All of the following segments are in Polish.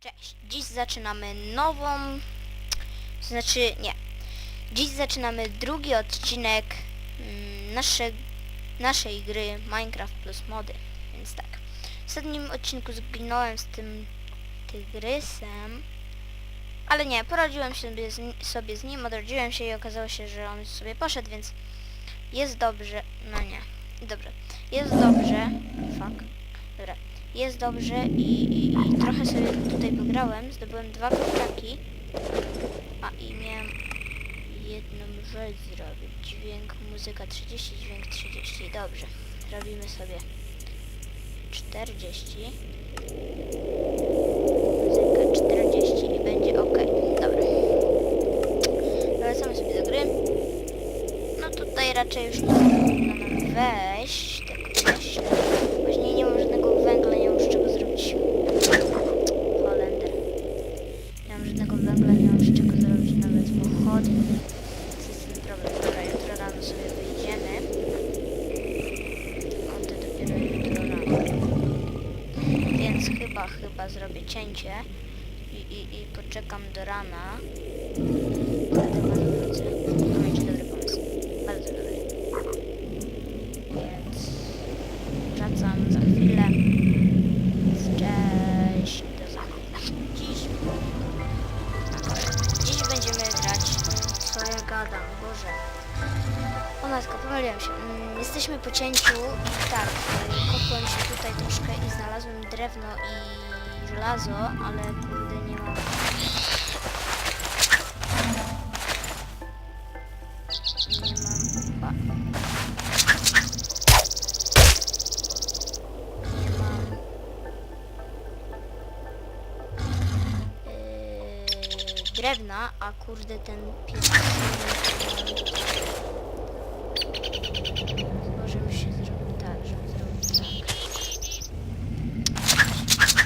Cześć, dziś zaczynamy nową, znaczy nie, dziś zaczynamy drugi odcinek mm, nasze, naszej gry Minecraft plus mody, więc tak. W ostatnim odcinku zginąłem z tym tygrysem, ale nie, poradziłem ni- sobie z nim, odrodziłem się i okazało się, że on sobie poszedł, więc jest dobrze, no nie, dobrze, jest dobrze, fuck, dobra, jest dobrze i, i, i trochę sobie tutaj pograłem, zdobyłem dwa kurczaki, a i miałem jedną rzecz zrobić, dźwięk, muzyka 30, dźwięk 30, dobrze, zrobimy sobie 40, muzyka 40 i będzie ok, dobra, wracamy sobie do gry, no tutaj raczej już nie powinno nam wejść, tak myślę, Chyba, chyba zrobię cięcie. I, poczekam do rana. Wtedy was wrócę. Będzie dobry pomysł. Bardzo dobry. Więc wracam za chwilę. Cześć, do za. Dziś, dziś będziemy grać. Co ja gadam, Boże. O matka, pomyliłem się. Mm, jesteśmy po cięciu tak, drewno i żelazo, ale kurde nie mam. Nie mam. Nie mam yy, drewna, a kurde ten pies Możemy się zrobić tak, żeby zrobić tak.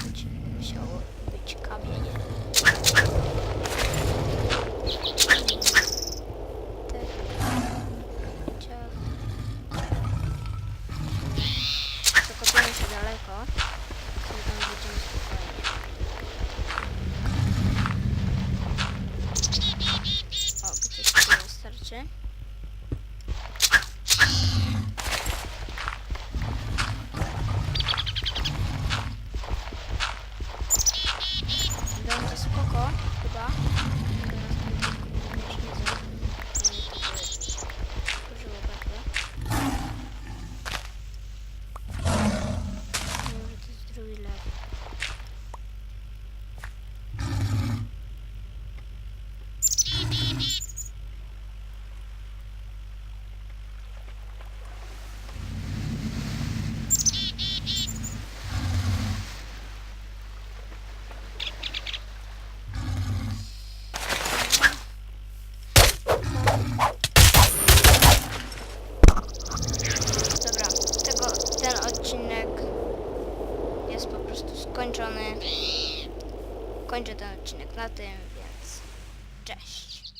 Być- Musiało być kamienie. Tak. Ciach. Zakopiemy się daleko. Wtedy tam będziemy spokojnie. O, gdzieś tu wystarczy. Będzie spoko, chyba. Tylko nas będzie nie wiedzą. Użyło bardzo. Może to jest drugi level. Dobra, tego, ten odcinek jest po prostu skończony. Kończę ten odcinek na tym, więc cześć.